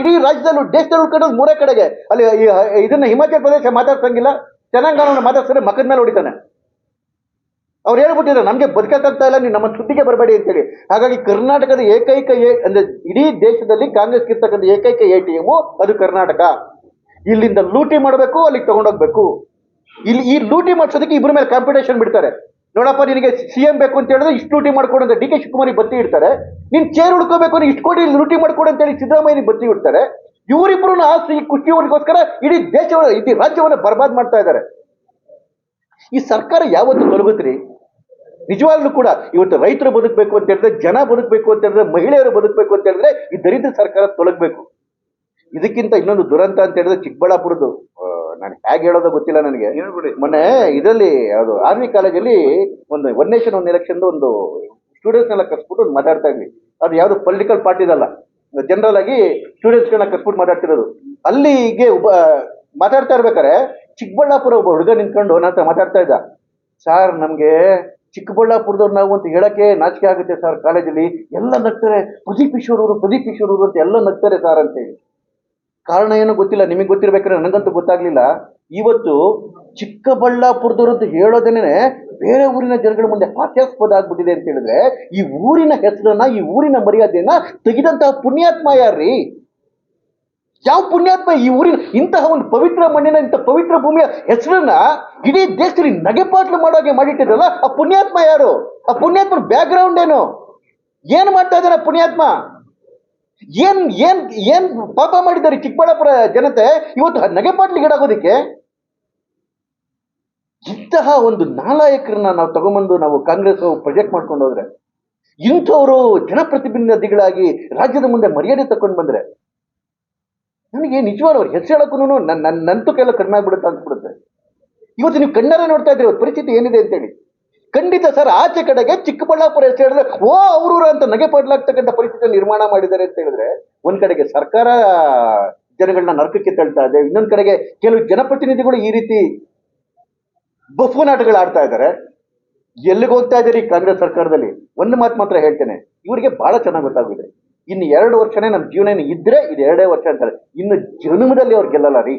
ಇಡೀ ರಾಜ್ಯದಲ್ಲೂ, ದೇಶದಲ್ಲಿ ಉಳ್ಕೊಂಡದ್ದು ಮೂರೇ ಕಡೆಗೆ. ಅಲ್ಲಿ ಇದನ್ನ ಹಿಮಾಚಲ ಪ್ರದೇಶ ಮಾತಾಡ್ಸಂಗಿಲ್ಲ ತೆಲಂಗಾಣ ಮಾತಾಡ್ಸಿದ್ರೆ ಮಕದ ಮೇಲೆ ಹೊಡಿತಾನೆ. ಅವ್ರು ಹೇಳ್ಬಿಟ್ಟಿದ್ದಾರೆ ನಮಗೆ ಬದುಕಕ್ಕಾಗ್ತಾ ಇಲ್ಲ ನೀವು ನಮ್ಮ ಸುದ್ದಿಗೆ ಬರಬೇಡಿ ಅಂತೇಳಿ ಹಾಗಾಗಿ ಕರ್ನಾಟಕದ ಏಕೈಕ ಎ, ಅಂದ್ರೆ ಇಡೀ ದೇಶದಲ್ಲಿ ಕಾಂಗ್ರೆಸ್ ಇರ್ತಕ್ಕಂಥ ಏಕೈಕ ಎ ಟಿ ಎಂ ಅದು ಕರ್ನಾಟಕ. ಇಲ್ಲಿಂದ ಲೂಟಿ ಮಾಡಬೇಕು, ಅಲ್ಲಿಗೆ ತಗೊಂಡೋಗ್ಬೇಕು. ಇಲ್ಲಿ, ಈ ಲೂಟಿ ಮಾಡಿಸೋದಕ್ಕೆ ಇಬ್ಬರ ಮೇಲೆ ಕಾಂಪಿಟೇಷನ್ ಬಿಡ್ತಾರೆ. ನೋಡಪ್ಪ, ನಿನಗೆ ಸಿ ಎಂ ಬೇಕು ಅಂತ ಹೇಳಿದ್ರೆ ಇಷ್ಟು ಲೂಟಿ ಮಾಡ್ಕೊಂಡು ಡಿ ಕೆ ಶಿವಕುಮಾರಿ ಬತ್ತಿ ಇಡ್ತಾರೆ. ನೀನ್ ಚೇರ್ ಉಳ್ಕೋಬೇಕು ನೀನು ಇಷ್ಟು ಕೋಟಿ ಲೂಟಿ ಮಾಡ್ಕೊಡು ಅಂತ ಹೇಳಿ ಸಿದ್ದರಾಮಯ್ಯ ಬತ್ತಿ ಇಡ್ತಾರೆ ಇವರಿಬ್ರು ಆಸ್ತಿ ಖುಷಿಯವರಿಗೋಸ್ಕರ ಇಡೀ ದೇಶವನ್ನ ಇಡೀ ರಾಜ್ಯವನ್ನ ಬರ್ಬಾದ್ ಮಾಡ್ತಾ ಇದ್ದಾರೆ. ಈ ಸರ್ಕಾರ ಯಾವತ್ತು ತೊಲಗುತ್ತೀರಿ ನಿಜವಾಗ್ಲೂ ಕೂಡ ಇವತ್ತು ರೈತರು ಬದುಕಬೇಕು ಅಂತ ಹೇಳಿದ್ರೆ ಜನ ಬದುಕಬೇಕು ಅಂತ ಹೇಳಿದ್ರೆ ಮಹಿಳೆಯರು ಬದುಕಬೇಕು ಅಂತ ಹೇಳಿದ್ರೆ ಈ ದರಿದ್ರ ಸರ್ಕಾರ ತೊಲಗಬೇಕು. ಇದಕ್ಕಿಂತ ಇನ್ನೊಂದು ದುರಂತ ಅಂತ ಹೇಳಿದ್ರೆ ಚಿಕ್ಕಬಳ್ಳಾಪುರದ್ದು. ನಾನು ಹೇಗೆ ಹೇಳೋದು ಗೊತ್ತಿಲ್ಲ ನನಗೆ. ಮೊನ್ನೆ ಇದರಲ್ಲಿ ಅದು ಆರ್ಮಿ ಕಾಲೇಜಲ್ಲಿ ಒಂದು ಒನ್ ನೇಷನ್ ಒನ್ ಎಲೆಕ್ಷನ್ ಒಂದು ಸ್ಟೂಡೆಂಟ್ಸ್ ಎಲ್ಲ ಕರ್ಸ್ಬಿಟ್ಟು ಮಾತಾಡ್ತಾ ಇದ್ವಿ. ಅದು ಯಾವುದು ಪೊಲಿಟಿಕಲ್ ಪಾರ್ಟಿದಲ್ಲ ಜನರಲ್ ಆಗಿ ಸ್ಟೂಡೆಂಟ್ಸ್ಗಳನ್ನ ಕರ್ಸ್ಬಿಟ್ಟು ಮಾತಾಡ್ತಿರೋದು. ಅಲ್ಲಿಗೆ ಒಬ್ಬ ಮಾತಾಡ್ತಾ ಇರ್ಬೇಕಾರೆ ಚಿಕ್ಕಬಳ್ಳಾಪುರ ಒಬ್ಬ ಹುಡುಗ ನಿಂತ್ಕೊಂಡು ನನ್ನ ಹತ್ರ ಮಾತಾಡ್ತಾ ಇದ್ದ. ಸಾರ್ ನಮ್ಗೆ ಚಿಕ್ಕಬಳ್ಳಾಪುರದವ್ರು ನಾವು ಅಂತ ಹೇಳಕ್ಕೆ ನಾಚಿಕೆ ಆಗುತ್ತೆ ಸರ್ ಕಾಲೇಜಲ್ಲಿ. ಎಲ್ಲ ನಗ್ತಾರೆ. ಪ್ರದೀಪ್ ಈಶ್ವರ್ ಅವರು ಪ್ರದೀಪ್ ಈಶ್ವರ್ ಅಂತ ಎಲ್ಲ ನಗ್ತಾರೆ ಸರ್ ಅಂತೇಳಿ ಕಾರಣ ಏನೋ ಗೊತ್ತಿಲ್ಲ. ನಿಮಗೆ ಗೊತ್ತಿರ್ಬೇಕಾದ್ರೆ ನನಗಂತೂ ಗೊತ್ತಾಗ್ಲಿಲ್ಲ. ಇವತ್ತು ಚಿಕ್ಕಬಳ್ಳಾಪುರದವ್ರು ಅಂತ ಹೇಳೋದೇನೆ ಬೇರೆ ಊರಿನ ಜನಗಳ ಮುಂದೆ ಹಾಸ್ಯಾಸ್ಪದ ಆಗ್ಬಿಟ್ಟಿದೆ ಅಂತ ಹೇಳಿದ್ರೆ, ಈ ಊರಿನ ಹೆಸರನ್ನ, ಈ ಊರಿನ ಮರ್ಯಾದೆಯನ್ನ ತೆಗೆದಂತಹ ಪುಣ್ಯಾತ್ಮ ಯಾರ್ರೀ? ಯಾವ ಪುಣ್ಯಾತ್ಮ ಈ ಊರಿನ ಇಂತಹ ಒಂದು ಪವಿತ್ರ ಮಣ್ಣಿನ, ಇಂಥ ಪವಿತ್ರ ಭೂಮಿಯ ಹೆಸರನ್ನ ಇಡೀ ದೇಶದಲ್ಲಿ ನಗೆಪಾಟ್ಲು ಮಾಡೋಗೆ ಮಾಡಿಟ್ಟಿದ್ರಲ್ಲ, ಆ ಪುಣ್ಯಾತ್ಮ ಯಾರು? ಆ ಪುಣ್ಯಾತ್ಮ ಬ್ಯಾಕ್ ಗ್ರೌಂಡ್ ಏನು? ಏನ್ ಮಾಡ್ತಾ ಇದ್ದಾರೆ ಪುಣ್ಯಾತ್ಮ? ಏನ್ ಏನ್ ಏನ್ ಪಾಪ ಮಾಡಿದ್ದಾರೆ ಚಿಕ್ಕಬಳ್ಳಾಪುರ ಜನತೆ? ಇವತ್ತು ನಗೆಪಾಟ್ಲಿಗೀಡಾಗೋದಕ್ಕೆ ಇಂತಹ ಒಂದು ನಾಲಾಯಕರನ್ನ ನಾವು ತಗೊಂಬಂದು ನಾವು ಕಾಂಗ್ರೆಸ್ ಪ್ರೊಜೆಕ್ಟ್ ಮಾಡ್ಕೊಂಡು ಹೋದ್ರೆ, ಇಂಥವರು ಜನಪ್ರತಿನಿಧಿಗಳಾಗಿ ರಾಜ್ಯದ ಮುಂದೆ ಮರ್ಯಾದೆ ತಕೊಂಡು ಬಂದ್ರೆ ನನಗೆ ನಿಜವಾದ ಅವ್ರು ಹೆಸರು ಹೇಳಕ್ಕೂ ನನ್ನ ನನ್ನಂತೂ ನಂತು ಕೆಲ ಕಡಿಮೆ ಆಗ್ಬಿಡುತ್ತೆ ಅನ್ಸ್ಬಿಡುತ್ತೆ ಇವತ್ತು ನೀವು ಕಣ್ಣಾರೆ ನೋಡ್ತಾ ಇದ್ರೆ ಇವತ್ತು ಪರಿಸ್ಥಿತಿ ಏನಿದೆ ಅಂತೇಳಿ. ಖಂಡಿತ ಸರ್, ಆಚೆ ಕಡೆಗೆ ಚಿಕ್ಕಬಳ್ಳಾಪುರ ಹೆಸರು ಹೇಳಿದ್ರೆ, ಓ, ಅವ್ರೂರ ಅಂತ ನಗೆ ಪಡ್ಲಾಗ್ತಕ್ಕಂಥ ಪರಿಸ್ಥಿತಿ ನಿರ್ಮಾಣ ಮಾಡಿದ್ದಾರೆ ಅಂತ ಹೇಳಿದ್ರೆ, ಒಂದ್ ಕಡೆಗೆ ಸರ್ಕಾರ ಜನಗಳನ್ನ ನರಕಕ್ಕೆ ತಳ್ತಾ ಇದೆ, ಇನ್ನೊಂದ್ ಕಡೆಗೆ ಕೆಲವು ಜನಪ್ರತಿನಿಧಿಗಳು ಈ ರೀತಿ ಬಫೂನಾಟಗಳು ಆಡ್ತಾ ಇದ್ದಾರೆ. ಎಲ್ಲಿಗೆ ಹೋಗ್ತಾ ಇದ್ದೀರಿ? ಕಾಂಗ್ರೆಸ್ ಸರ್ಕಾರದಲ್ಲಿ. ಒಂದು ಮಾತು ಮಾತ್ರ ಹೇಳ್ತೇನೆ. ಇವರಿಗೆ ಬಹಳ ಚೆನ್ನಾಗಿ ಗೊತ್ತಾಗಿದೆ ಇನ್ನು ಎರಡು ವರ್ಷನೇ ನಮ್ಮ ಜೀವನ ಇದ್ರೆ ಇದು. ಎರಡೇ ವರ್ಷ ಅಂತಾರೆ. ಇನ್ನು ಜನ್ಮದಲ್ಲಿ ಅವ್ರು ಗೆಲ್ಲಲ್ಲ ರೀ.